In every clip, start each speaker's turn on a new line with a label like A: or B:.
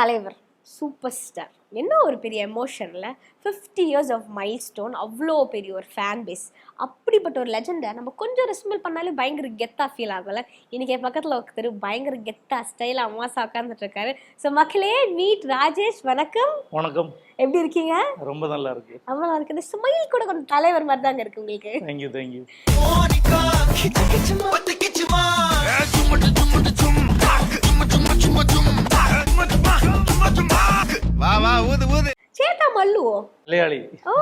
A: தலைவர் super star என்ன ஒரு பெரிய எமோஷனில் fifty years of milestone அவ்வளோ பெரிய ஒரு ஃபேன் பேஸ் அப்படிப்பட்ட ஒரு லெஜெண்டை நம்ம கொஞ்சம் ரெஸ்மெல் பண்ணாலே பயங்கர கெத்தாக ஃபீல் ஆகல இன்னைக்கு என் பக்கத்தில் ஒருத்தர் பயங்கர கெத்தா ஸ்டைலாக அம்மாசா உட்காந்துட்டு இருக்காரு ஸோ மக்களே மீட் ராஜேஷ் வணக்கம்
B: வணக்கம்
A: எப்படி இருக்கீங்க
B: ரொம்ப நல்லா இருக்கு
A: அவ்வளோ இருக்குது ஸ்மைல் கூட கொஞ்சம் தலைவர் மாதிரி தாங்க இருக்கு உங்களுக்கு
B: தேங்க்யூ தேங்க்யூ
C: வா வா ஊது ஊது.
A: சேட்டா மல்லுவோ?
B: மலையாளி.
A: ஓ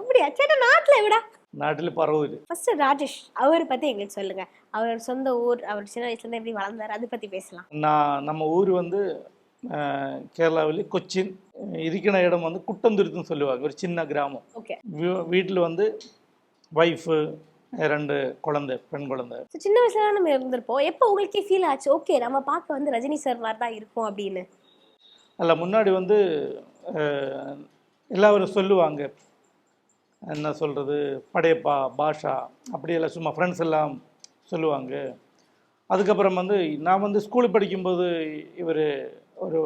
A: அப்படியா? சேட்டா நாட்டில் விடா.
B: நாட்டில் பரவூர்
A: ஃபர்ஸ்ட் ராஜேஷ் அவர் பத்தி எங்களுக்கு சொல்லுங்க. அவர் சொந்த ஊர் அவர் சின்ன வயசுல இருந்து எப்படி வளர்ந்தாரு? அதை பத்தி பேசலாம்.
B: நான் நம்ம ஊர் வந்து கேரளாவில் கொச்சின் இருக்கிற இடம் வந்து குட்டந்துருத்துன்னு சொல்லுவாங்க. ஒரு சின்ன கிராமம்.
A: ஓகே.
B: வீட்டில் வந்து ஒய்ஃபு ரெண்டு குழந்தை பெண் குழந்தை.
A: சின்ன வயசுல நம்ம இருந்திருப்போம். எப்போ உங்களுக்கே ஃபீல் ஆச்சு? ஓகே நம்ம பார்க்க வந்து ரஜினி சார் மாதிரி தான் இருக்கும் அப்படின்னு.
B: அல்ல முன்னாடி வந்து எல்லாரும் சொல்லுவாங்க. என்ன சொல்கிறது படையப்பா பாஷா அப்படியெல்லாம் சும்மா ஃப்ரெண்ட்ஸ் எல்லாம் சொல்லுவாங்க. அதுக்கப்புறம் வந்து நான் வந்து ஸ்கூல் படிக்கும்போது இவர் ஒரு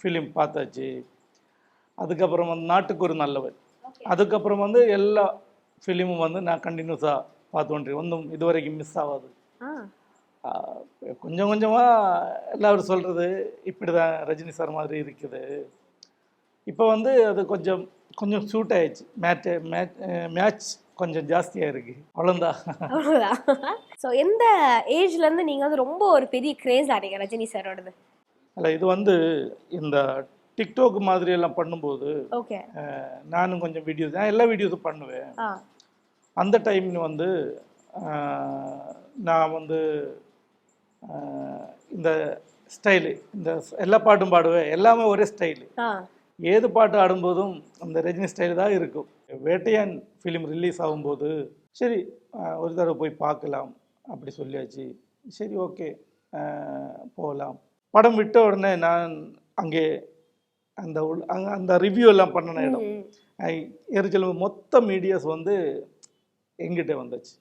B: ஃபிலிம் பார்த்தாச்சு. அதுக்கப்புறம் வந்து நாட்டுக்கு ஒரு நல்லவர். அதுக்கப்புறம் வந்து எல்லா ஃபிலிமும் வந்து நான் கண்டினியூஸாக பார்த்து கொண்டிருக்கேன் ஒன்றும் இதுவரைக்கும் மிஸ் ஆகாது. கொஞ்சம் கொஞ்சமாக எல்லாரும் சொல்கிறது இப்படி தான் ரஜினி சார் மாதிரி இருக்குது. இப்போ வந்து அது கொஞ்சம் கொஞ்சம் சூட் ஆயிடுச்சு. மேட்ச் மேட்ச் மேட்ச் கொஞ்சம் ஜாஸ்தியாக இருக்குது அவ்வளோதான்
A: அவ்வளோதான் ஸோ எந்த ஏஜ்ல இருந்து நீங்க வந்து ரொம்ப ஒரு பெரிய கிரேஸ் ஆனீங்க ரஜினி சாரோடது?
B: அல்ல இது வந்து இந்த டிக்டாக் மாதிரி எல்லாம் பண்ணும்போது
A: ஓகே
B: நானும் கொஞ்சம் வீடியோஸ் நான் எல்லா வீடியோஸும் பண்ணுவேன். அந்த டைம்ல வந்து நான் வந்து இந்த ஸ்டைலு இந்த எல்லா பாட்டும் பாடுவேன் எல்லாமே ஒரே ஸ்டைலு. ஏது பாட்டு ஆடும்போதும் அந்த ரஜினி ஸ்டைல் தான் இருக்கும். வேட்டையான் ஃபிலிம் ரிலீஸ் ஆகும்போது சரி ஒரு தடவை போய் பார்க்கலாம் அப்படி சொல்லியாச்சு. சரி ஓகே போகலாம் படம் விட்ட உடனே நான் அங்கே அந்த உள் அங்கே அந்த ரிவ்யூ எல்லாம் பண்ணின இடம். எரிச்சல் மொத்த மீடியாஸ் வந்து எங்கிட்ட வந்துச்சு.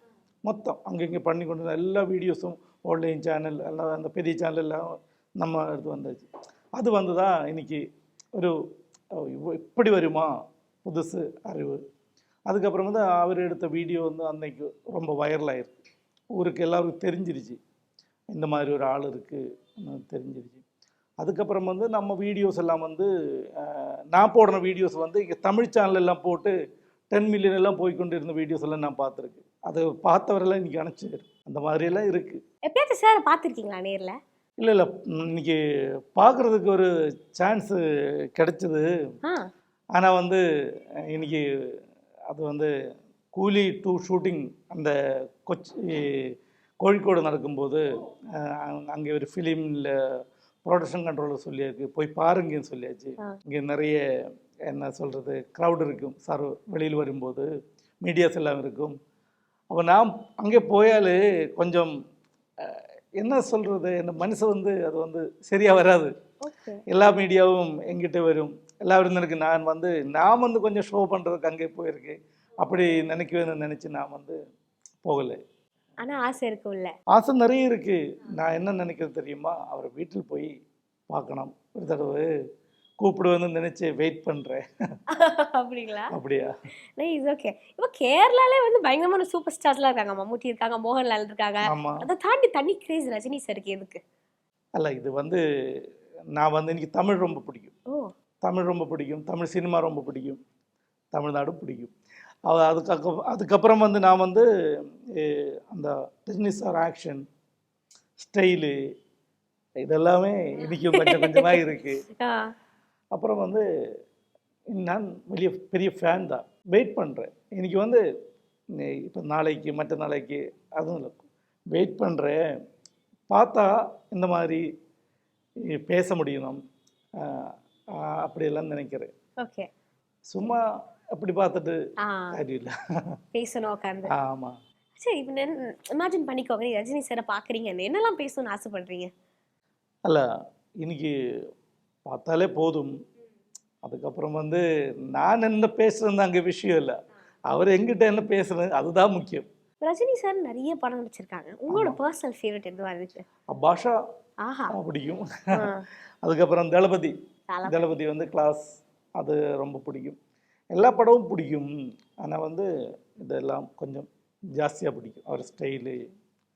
B: மொத்தம். அங்கே இங்கே பண்ணி கொண்டு இருந்த எல்லா வீடியோஸும் ஆன்லைன் சேனல் எல்லாம் அந்த பெரிய சேனல் எல்லாம் நம்ம எடுத்து வந்தாச்சு. அது வந்து தான் இன்னைக்கு ஒரு இப்படி வருமா? புதுசு அறிவு. அதுக்கப்புறம் வந்து அவர் எடுத்த வீடியோ வந்து அன்னைக்கு ரொம்ப வைரலாகிருக்கு ஊருக்கு எல்லாருக்கும் தெரிஞ்சிருச்சு. இந்த மாதிரி ஒரு ஆள் இருக்குது தெரிஞ்சிருச்சு. அதுக்கப்புறம் வந்து நம்ம வீடியோஸ் எல்லாம் வந்து நான் போடுற வீடியோஸ் வந்து இங்கே தமிழ் சேனல் எல்லாம் போட்டு டென் மில்லியன் எல்லாம் போய் கொண்டு இருந்த வீடியோஸ் எல்லாம் நான் பார்த்துருக்கேன். அது பார்த்தவரெல்லாம் இன்னைக்கு அனுப்பிச்சு அந்த மாதிரியெல்லாம் இருக்குது
A: எப்பயாச்சும் சார் பார்த்துருக்கீங்களா நேர்ல?
B: இல்லை இல்லை. இன்னைக்கு பார்க்குறதுக்கு ஒரு சான்ஸு கிடைச்சிது. ஆனால் வந்து இன்னைக்கு அது வந்து கூலி டூ ஷூட்டிங் அந்த கொச்சி கோழிக்கோடு நடக்கும்போது அங்கே ஒரு ஃபிலிமில் ப்ரொடக்ஷன் கண்ட்ரோலர் சொல்லியிருக்கு போய் பாருங்கன்னு சொல்லியாச்சு. இங்கே நிறைய என்ன சொல்கிறது க்ரௌட் இருக்கும். சார் வெளியில் வரும்போது மீடியாஸ் எல்லாம் இருக்கும். அப்போ நான் அங்கே போயாலே கொஞ்சம் என்ன சொல்கிறது இந்த மனுஷன் வந்து அது வந்து சரியாக வராது. எல்லா மீடியாவும் எங்கிட்ட வரும். எல்லா விருந்தனுக்கு நான் வந்து நான் வந்து கொஞ்சம் ஷோ பண்ணுறதுக்கு அங்கே போயிருக்கேன். அப்படி நினைக்குவேன்னு நினச்சி நான் வந்து போகலை.
A: ஆனா ஆசை இருக்கும்ல
B: ஆசை நிறைய இருக்குது நான் என்ன நினைக்கிறது தெரியுமா? அவரை வீட்டில் போய் பார்க்கணும். ஒரு தடவை கூப்பிடுவேன்னு நினச்சி வெயிட் பண்ணுறேன்
A: அப்படிங்களா?
B: அப்படியா?
A: இஸ் ஓகே இப்போ கேரளாலே வந்து பயங்கரமான சூப்பர் ஸ்டார்ஸ்லாம் இருக்காங்க. மம்முட்டி இருக்காங்க மோகன்லால் இருக்காங்க. அதை தாண்டி தனி கிரேஸ் ரஜினி சாருக்கு எதுக்கு?
B: அல்ல இது வந்து நான் வந்து எனக்கு தமிழ் ரொம்ப பிடிக்கும்.
A: ஓ.
B: தமிழ் ரொம்ப பிடிக்கும். தமிழ் சினிமா ரொம்ப பிடிக்கும். தமிழ்நாடும் பிடிக்கும். அதுக்கு அதுக்கப்புறம் வந்து நான் வந்து அந்த ரஜினி சார் ஆக்ஷன் ஸ்டைலு இதெல்லாமே இன்னைக்கு கொஞ்சம் கொஞ்சமாக இருக்குது அப்புறம் வந்து நான் வெளிய பெரிய ஃபேன் தான். வெயிட் பண்ணுறேன் இன்னைக்கு வந்து இப்போ நாளைக்கு மற்ற நாளைக்கு அதுவும் இல்லை. வெயிட் பண்ணுறேன் பார்த்தா இந்த மாதிரி பேச முடியணும். அப்படியெல்லாம் நினைக்கிறேன்.
A: ஓகே
B: சும்மா அப்படி பார்த்துட்டு இல்லை.
A: பேசணும் உட்காந்து
B: ஆமாம்
A: சரி இப்போ இமேஜின் பண்ணிக்கோங்க. ரஜினி சாரை பாக்குறீங்கன்னு என்னெல்லாம் பேசணும்னு ஆசைப்படுறீங்க?
B: அல்ல இன்னைக்கு பார்த்தாலே போதும். அதுக்கப்புறம் வந்து நான் என்ன பேசுறது அங்கே விஷயம் இல்லை. அவர் எங்கிட்ட என்ன பேசுறது அதுதான் முக்கியம்.
A: ரஜினி சார் நிறைய படம் நடிச்சிருக்காங்க. உங்களோட பர்சனல் ஃபேவரட் எதுவா இருக்கு?
B: பாஷா.
A: ஆஹா.
B: பிடிக்கும். அதுக்கப்புறம் தளபதி. தளபதி. வந்து கிளாஸ் அது ரொம்ப பிடிக்கும். எல்லா படமும் பிடிக்கும். ஆனால் வந்து இதெல்லாம் கொஞ்சம் ஜாஸ்தியாக பிடிக்கும். அவர் ஸ்டைலு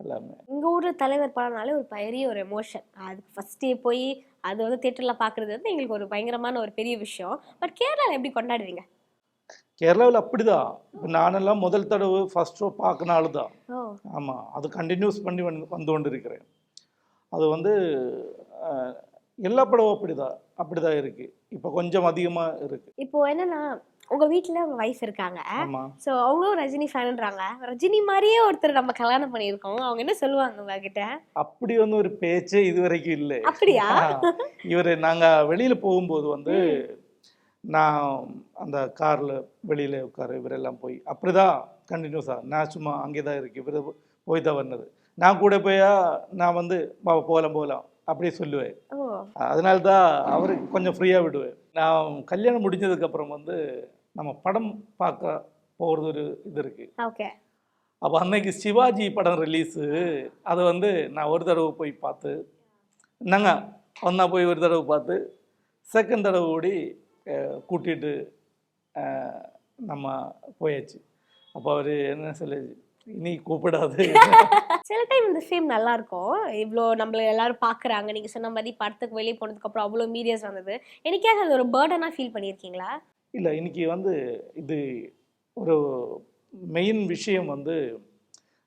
B: எல்லாமே.
A: எங்க ஊர்ல தலைவர் படம்னாலே ஒரு பெரிய ஒரு எமோஷன் அதுக்கு ஃபர்ஸ்ட் டே போய் அது வந்து தேட்டர்ல பாக்குறது வந்து எங்களுக்கு ஒரு பயங்கரமான ஒரு பெரிய விஷயம். பட் கேரளால எப்படி கொண்டாடுவீங்க
B: கேரளாவில் அப்படிதான். இப்போ நானெல்லாம் முதல் தடவை ஃபர்ஸ்ட் ஷோ பார்க்க நாள் தான் ஆமாம் அது கண்டினியூஸ் பண்ணி வந்து வந்து கொண்டு இருக்கிறேன் அது வந்து எல்லா படமும் அப்படிதான் அப்படிதான் இருக்கு. இப்போ கொஞ்சம் அதிகமாக இருக்கு.
A: இப்போ என்னன்னா உங்க வீட்ல உங்க வைஃப் இருக்காங்க. ஸோ அவங்களும் ரஜினி ஃபேனுன்றாங்க ரஜினி மாதிரியே ஒருத்தர் நம்ம கல்யாணம் பண்ணியிருக்கோம். அவங்க என்ன சொல்லுவாங்க உங்ககிட்ட?
B: அப்படி வந்து ஒரு பேச்சே இது வரைக்கும் இல்லை.
A: அப்படியா?
B: இவர் நாங்கள் வெளியில் போகும்போது வந்து நான் அந்த காரில் வெளியில் உட்கார இவரெல்லாம் போய் அப்படிதான் கண்டினியூஸாக நான் சும்மா அங்கே தான் இருக்கு இவர் போய் தான் வந்தது நான் கூட போயா நான் வந்து போகலாம் போகலாம் அப்படியே சொல்லுவேன். அதனால தான் அவருக்கு கொஞ்சம் ஃப்ரீயாக விடுவேன். நான் கல்யாணம் முடிஞ்சதுக்கப்புறம் வந்து நம்ம படம் பார்க்க போகிறது ஒரு இது இருக்குது
A: ஓகே.
B: அப்போ அன்னைக்கு சிவாஜி படம் ரிலீஸு அதை வந்து நான் ஒரு தடவை போய் பார்த்து நாங்க ஒன்றா போய் ஒரு தடவை பார்த்து செகண்ட் தடவை ஓடி அஹ், நம்ம போயாச்சு. அப்போ அவர் என்ன சொல்லு இனி கூப்பிடாது.
A: சில டைம் இந்த ஃபிலிம் நல்லா இருக்கும் இவ்வளோ நம்மள எல்லாரும் பார்க்குறாங்க நீங்கள் சொன்ன மாதிரி படத்துக்கு வெளியே போனதுக்கு அப்புறம் அவ்வளோ மீடியாஸ் வந்தது எனக்காக அது ஒரு பேர்டனாக ஃபீல் பண்ணியிருக்கீங்களா?
B: இல்லை இன்றைக்கி வந்து இது ஒரு மெயின் விஷயம் வந்து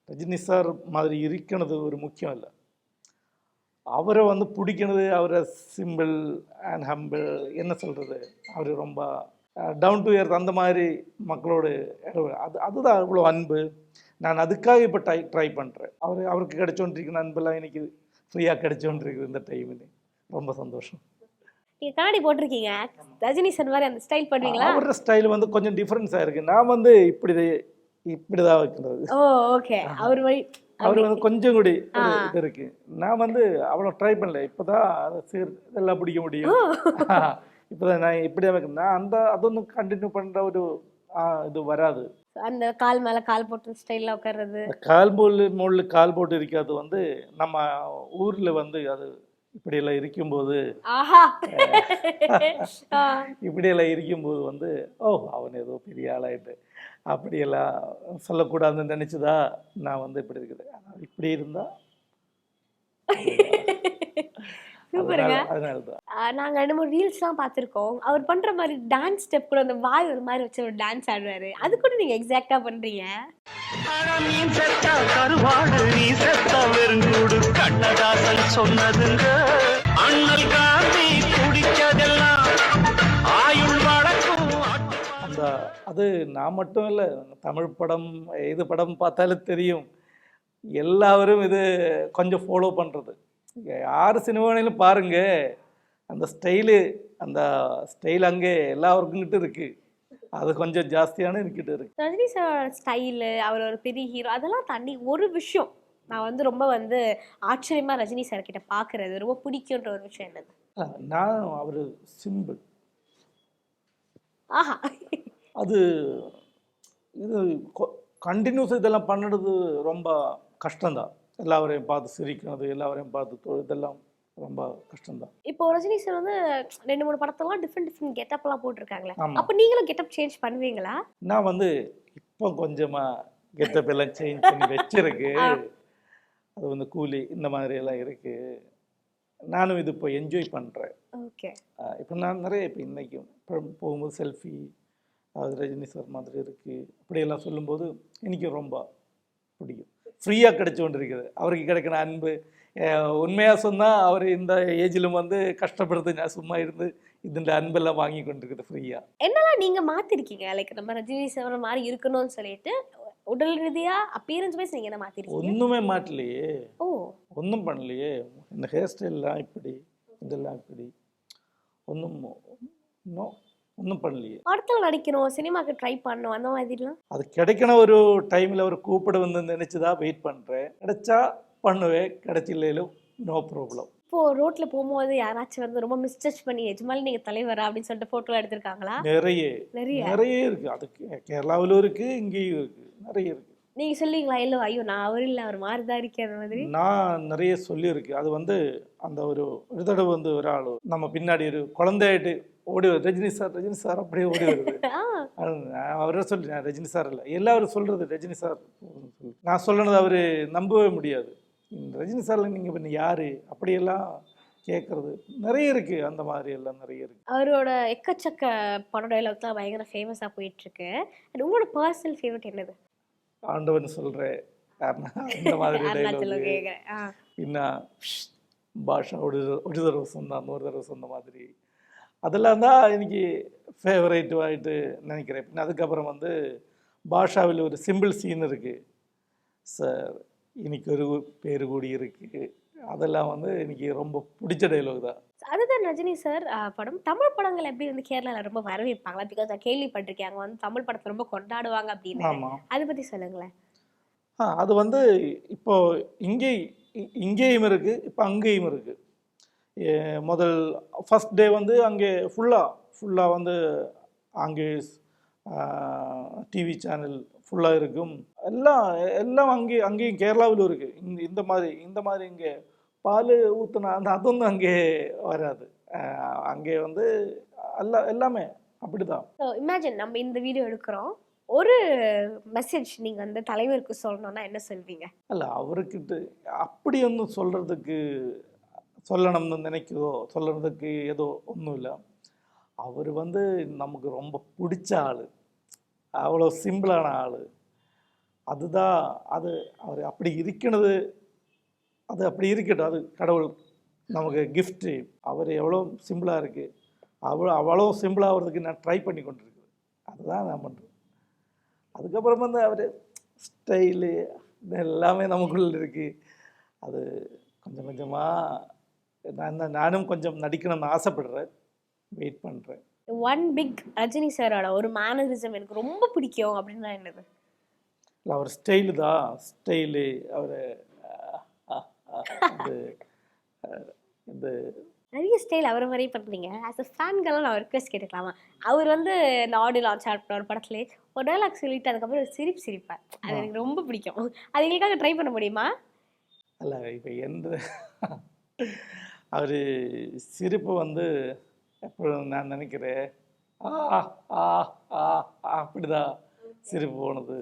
B: ரஜினி சார் மாதிரி இருக்கிறது ஒரு முக்கியம் இல்லை. அவரை வந்து பிடிக்கிறது அவரை சிம்பிள் அண்ட் ஹம்பிள் என்ன சொல்கிறது அவர் ரொம்ப டவுன் டு earth அந்த மாதிரி மக்களோடு அது அதுதான் அவ்வளோ அன்பு. நான் அதுக்காக இப்போ ட்ரை ட்ரை பண்ணுறேன் அவர் அவருக்கு கிடைச்சோன்றிருக்கிற அன்பெல்லாம் எனக்கு ஃப்ரீயாக கிடைச்சோன்றிருக்குது இந்த டைமில் ரொம்ப சந்தோஷம்.
A: நீங்கள் கண்ணாடி போட்டிருக்கீங்க. ரஜினி சார் மாதிரி அந்த ஸ்டைல் பண்ணுவீங்களா?
B: அவரோட ஸ்டைல் வந்து கொஞ்சம் டிஃப்ரென்ஸாக இருக்குது நான் வந்து இப்படி இப்படி தான் வைக்கிறது.
A: ஓ ஓகே அவர் வழி
B: அவர் வந்து கொஞ்சம் கூடி. இது இருக்கு. நான் வந்து அவ்வளோ ட்ரை பண்ணல. இப்போதான் சீர் இதெல்லாம் பிடிக்க முடியும். இப்போதான் நான் இப்படி தான் வைக்கிறேன் நான் அந்த அதொന്നും கண்டினியூ பண்ணுற ஒரு இது வராது.
A: அந்த கால் மேலே கால் போட்டு ஸ்டைலில் உட்கார்றது.
B: கால் போல் முள் கால் போட்டு இருக்கிறது வந்து நம்ம ஊரில் வந்து அது இப்படியெல்லாம் இருக்கும்போது
A: ஆஹா. ஆ,
B: இப்படியெல்லாம் இருக்கும்போது வந்து ஓ அவன் ஏதோ பெரிய ஆளாயிட்டு. அப்படியெல்லாம் சொல்லக்கூடாதுன்னு நினச்சிதா நான் வந்து இப்படி இருக்குது. இப்படி
A: ஆ, நாங்க ரெண்டு மூணு ரீல்ஸ்லாம் பார்த்துருக்கோம். அவர் பண்ற மாதிரி டான்ஸ் ஸ்டெப் கூட அந்த வாய் ஒரு மாதிரி வச்சு ஒரு டான்ஸ் ஆடுவாரு. அது கூட நீங்க எக்ஸாக்டா பண்றீங்க?
D: நீ செத்தா கருவாடு நீ செத்தா வெறுங்கூடு கண்ணதாசன் சொன்னதுங்க. அண்ணல் காந்தி குடிச்சதெல்லாம் ஆயுள் வழக்கும்
B: அந்த அது நான் மட்டும் இல்லை தமிழ் படம் எது படம் பார்த்தாலும் தெரியும். எல்லாரும் இது கொஞ்சம் ஃபாலோ பண்ணுறது யார் சினிமாவிலும் பாருங்கள் அந்த ஸ்டைலு அந்த ஸ்டைல் அங்கே எல்லாருக்குங்கிட்ட இருக்குது அது கொஞ்சம் ஜாஸ்தியான என்கிட்ட இருக்கு.
A: ரஜினி சார் ஸ்டைலு அவர் ஒரு பெரிய ஹீரோ அதெல்லாம் தாண்டி ஒரு விஷயம் நான் வந்து ரொம்ப வந்து ஆச்சரியமா ரஜினி சார் கிட்ட பாக்குறது ரொம்ப பிடிக்குன்ற ஒரு விஷயம் என்னது?
B: நான் அவர் சிம்பிள்
A: ஆஹா.
B: அது இது கண்டினியூஸ் இதெல்லாம் பண்ணுறது ரொம்ப கஷ்டம்தான். எல்லாவரையும் பார்த்து சிரிக்கிறது எல்லாவரையும் பார்த்து இதெல்லாம் ரொம்ப கஷ்டம்தான்.
A: இப்போ ரஜினி சார் வந்து ரெண்டு மூணு படத்தெல்லாம் டிஃப்ரெண்ட் டிஃப்ரெண்ட் கெட்டப் எல்லாம் போட்டிருக்காங்களே. அப்ப நீங்களும் கெட்டப் சேஞ்ச் பண்ணுவீங்களா?
B: நான் வந்து இப்போ கொஞ்சமாக கெட்டப் எல்லாம் சேஞ்ச் பண்ணி வச்சிருக்கு. அது வந்து கூலி இந்த மாதிரி எல்லாம் இருக்கு. நானும் இது இப்போ என்ஜாய் பண்ணுறேன்
A: ஓகே
B: இப்போ நான் நிறைய இப்போ இன்னைக்கும் இப்போ போகும்போது செல்ஃபி அது ரஜினி சார் மாதிரி இருக்குது அப்படியெல்லாம் சொல்லும்போது எனக்கு ரொம்ப பிடிக்கும். ஃப்ரீயாக கிடைச்சு கொண்டு இருக்குது அவருக்கு கிடைக்கிற அன்பு உண்மையாக சொன்னால் அவர் இந்த ஏஜிலும் வந்து கஷ்டப்படுறது நான் சும்மா இருந்து இதுன்ற அன்பெல்லாம் வாங்கி கொண்டிருக்குது ஃப்ரீயாக
A: என்னெல்லாம் நீங்க மாத்திருக்கீங்க? லைக் நம்ம ரஜினி சார் மாதிரி இருக்கணும்னு சொல்லிட்டு உடல் ரீதியா அப்பியரன்ஸ் வைஸ் நீங்க என்ன மாத்திருக்கீங்க?
B: ஒன்றுமே மாட்டலையே.
A: ஓ.
B: ஒன்றும் பண்ணலையே. இந்த ஹேர் ஸ்டைல்லாம் இப்படி இதெல்லாம் இப்படி. ஒன்றும் இன்னும் ஒன்றும் பண்ணலையே.
A: படத்துல நடிக்கணும் சினிமாக்கு ட்ரை பண்ணணும் அந்த மாதிரிலாம்?
B: அது கிடைக்கணும். ஒரு டைமில் ஒரு கூப்பிட வந்து நினச்சி தான் வெயிட் பண்ணுறேன் கிடைச்சா பண்ணுவேன் கிடைச்சில்லையிலும் நோ ப்ராப்ளம்
A: இப்போ ரோட்ல போகும்போது யாராச்சும் வந்து ரொம்ப மிஸ்டச் பண்ணி எஜமாலி நீங்க தலைவரா? அப்படின்னு சொல்லிட்டு போட்டோ எடுத்திருக்காங்களா?
B: நிறைய.
A: நிறைய.
B: நிறைய இருக்குது அது கே- கேரளாவிலும் இருக்குது இங்கேயும் இருக்குது நிறைய இருக்குது
A: நீங்க சொல்லுவீங்களா? இல்ல ஐயோ நான் அவர் இல்ல அவர் மாதிரிதான் இருக்கேன் அந்த மாதிரி?
B: நான் நிறைய சொல்லியிருக்கு. அது வந்து அந்த ஒரு ஒரு தடவை வந்து ஒரு ஆள் நம்ம பின்னாடி ஒரு குழந்தையாயிட்டு ஓடி வருது ரஜினி சார் ரஜினி சார் அப்படியே ஓடி வருது. அவரே சொல்லி நான் ரஜினி சார் இல்லை. எல்லாரும் சொல்கிறது ரஜினி சார். நான் சொல்லணுது அவர் நம்பவே முடியாது. ரஜினி சார்ல நீங்க பண்ண யார்? அப்படியெல்லாம் கேட்குறது நிறைய இருக்கு. அந்த மாதிரி எல்லாம் நிறைய இருக்கு.
A: அவரோட எக்கச்சக்க படம் டைலாக் தான் பயங்கர ஃபேமஸாக போயிட்டுருக்கு. அண்ட் உங்களோட பர்சனல் ஃபேவரட் என்னது?
B: ஆண்டவன் சொல்கிறேன் அந்த மாதிரி என்ன பாஷா ஒரு ஒரு தடவை சொன்ன நூறு தடவை சொன்ன மாதிரி. அதெல்லாம் தான் எனக்கு ஃபேவரேட்டுவாயிட்டு நினைக்கிறேன். பின்ன அதுக்கப்புறம் வந்து பாஷாவில் ஒரு சிம்பிள் சீன் இருக்குது சார் இன்னைக்கு ஒரு பேர் கூடி இருக்குது அதெல்லாம் வந்து எனக்கு ரொம்ப பிடிச்ச டைலாக் தான்.
A: அதுதான் ரஜினி சார் படம். தமிழ் படங்கள் எப்படி வந்து கேரளால ரொம்ப வரவேற்பாங்களா? பிகாஸ் நான் கேள்விப்பட்டிருக்கேன். அங்க வந்து தமிழ் படத்தை ரொம்ப கொண்டாடுவாங்க அப்படின்னு. அதை பத்தி சொல்லுங்களேன்.
B: ஆ அது வந்து இப்போ இங்கே இங்கேயும் இருக்குது இப்போ அங்கேயும் இருக்குது முதல் ஃபஸ்ட் டே வந்து அங்கே ஃபுல்லாக ஃபுல்லாக வந்து அங்கே டிவி சேனல் ஃபுல்லாக இருக்கும். எல்லாம் எல்லாம் அங்கே அங்கேயும் கேரளாவிலும் இருக்குது இந்த இந்த மாதிரி இந்த மாதிரி இங்கே பால் ஊற்றுனா அந்த அதொന്നും அங்கே வராது. அங்கே வந்து எல்லாம் எல்லாமே அப்படிதான்.
A: இமேஜின் நம்ம இந்த வீடியோ எடுக்கிறோம். ஒரு மெசேஜ் நீங்க வந்து தலைவருக்கு சொல்லணும்னா என்ன சொல்வீங்க?
B: அல்ல அவருக்கிட்ட அப்படி ஒன்றும் சொல்கிறதுக்கு சொல்லணும்னு நினைக்குதோ சொல்கிறதுக்கு ஏதோ ஒன்றும் இல்லை. அவர் வந்து நமக்கு ரொம்ப பிடிச்ச ஆள். அவ்வளோ சிம்பிளான ஆள். அதுதான் அது அவர் அப்படி இருக்கிறது அது அப்படி இருக்கட்டும். அது கடவுள் நமக்கு கிஃப்ட்டு அவர் எவ்வளோ சிம்பிளாக இருக்குது அவ்வளோ அவ்வளோ சிம்பிளாகிறதுக்கு நான் ட்ரை பண்ணி கொண்டிருக்கிறேன். அதுதான் நான் பண்ணுறேன் அதுக்கப்புறம் வந்து அவர் ஸ்டைலு இது எல்லாமே நமக்குள்ள இருக்குது அது கொஞ்சம் கொஞ்சமாக நான் நானும் கொஞ்சம் நடிக்கணும்னு ஆசைப்படுறேன். வெயிட் பண்ணுறேன்
A: ஒன் பிக் ரஜினி சாரோட ஒரு மேனரிசம் எனக்கு ரொம்ப பிடிக்கும் அப்படின்னா என்னது?
B: இல்லை அவர் ஸ்டைலு தான். ஸ்டைலு அவர் இது
A: நிறைய ஸ்டைல் அவரை மாதிரியே பண்ணுறீங்க ஆஸ் அ ஃபேன்கெல்லாம் நான் ரிக்வெஸ்ட் கேட்டுக்கலாமா? அவர் வந்து இந்த ஆடியோ லான்ச் ஆட் ஒரு படத்துலேயே ஒரு டைலாக் சொல்லிட்டு அதுக்கப்புறம் ஒரு சிரிப்பு சிரிப்பார். அது எனக்கு ரொம்ப பிடிக்கும். அது எங்களுக்காக ட்ரை பண்ண முடியுமா?
B: அல்ல இப்போ எந்த அவர் சிரிப்பு வந்து எப்பொழுதும் நான் நினைக்கிறேன் ஆ ஆ ஆ அப்படிதான் சிரிப்பு போனது.